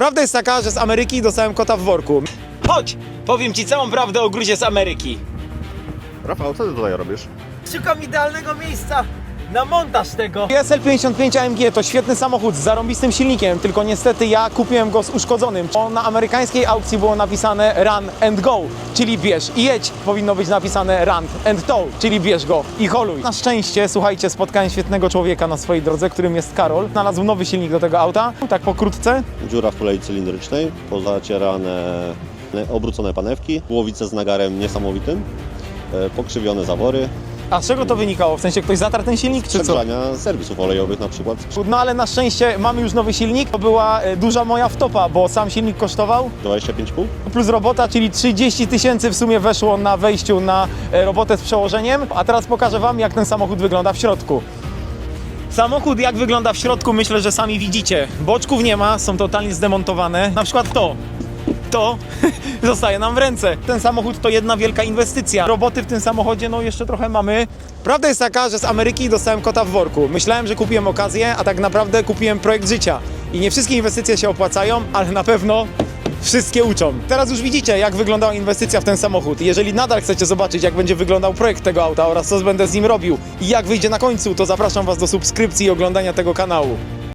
Prawda jest taka, że z Ameryki dostałem kota w worku. Chodź, powiem ci całą prawdę o gruzie z Ameryki. Rafał, co ty tutaj robisz? Szukam idealnego miejsca na montaż tego. GSL 55 AMG to świetny samochód z zarąbistym silnikiem, tylko niestety ja kupiłem go z uszkodzonym. Bo na amerykańskiej aukcji było napisane run and go, czyli bierz i jedź. Powinno być napisane run and tow, czyli bierz go i holuj. Na szczęście, słuchajcie, spotkałem świetnego człowieka na swojej drodze, którym jest Karol. Znalazł nowy silnik do tego auta, tak pokrótce. Dziura w polei cylindrycznej, pozacierane obrócone panewki, głowice z nagarem niesamowitym, e, pokrzywione zawory, A z czego to wynikało? W sensie ktoś zatarł ten silnik, czy co? przegrzania serwisów olejowych na przykład. No ale na szczęście mamy już nowy silnik. To była e, duża moja wtopa, bo sam silnik kosztował 25,5? plus robota, czyli 30 tysięcy w sumie weszło na wejściu na e, robotę z przełożeniem. A teraz pokażę Wam, jak ten samochód wygląda w środku. Samochód jak wygląda w środku myślę, że sami widzicie. Boczków nie ma, są totalnie zdemontowane. Na przykład to. To zostaje nam w ręce. Ten samochód to jedna wielka inwestycja. Roboty w tym samochodzie no jeszcze trochę mamy. Prawda jest taka, że z Ameryki dostałem kota w worku. Myślałem, że kupiłem okazję, a tak naprawdę kupiłem projekt życia. I nie wszystkie inwestycje się opłacają, ale na pewno wszystkie uczą. Teraz już widzicie, jak wyglądała inwestycja w ten samochód. Jeżeli nadal chcecie zobaczyć, jak będzie wyglądał projekt tego auta oraz co będę z nim robił i jak wyjdzie na końcu, to zapraszam Was do subskrypcji i oglądania tego kanału.